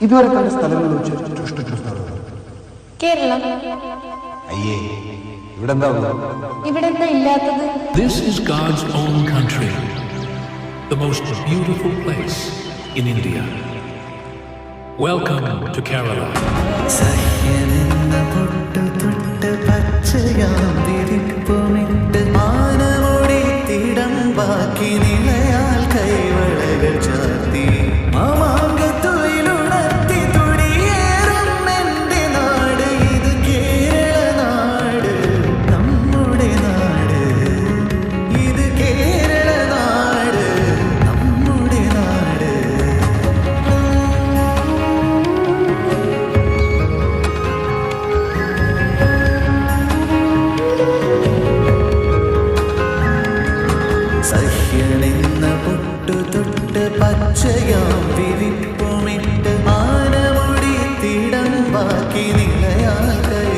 ഇതുവരെ കണ്ട സ്ഥലങ്ങൾ വെച്ച് ഏറ്റവും ഇഷ്ടപ്പെട്ട സ്ഥലം കേരളം. അയ്യേ ഇവിടെ എന്താ ഉള്ളത്? ഇവിടെ എന്താ ഇല്ലാത്തത്? This is God's own country, the most beautiful place in India. Welcome to Kerala. സഹ്യമെന്ന പൊട്ടു തൊട്ട് പച്ചയാം വിരിപ്പുമിട്ട് സഹ്യണെന്ന പൊട്ടു തൊട്ട് പച്ചയാം വിരിപ്പുമിട്ട് മാനമൊടി തിടമ്പാക്കി നിലയാകയ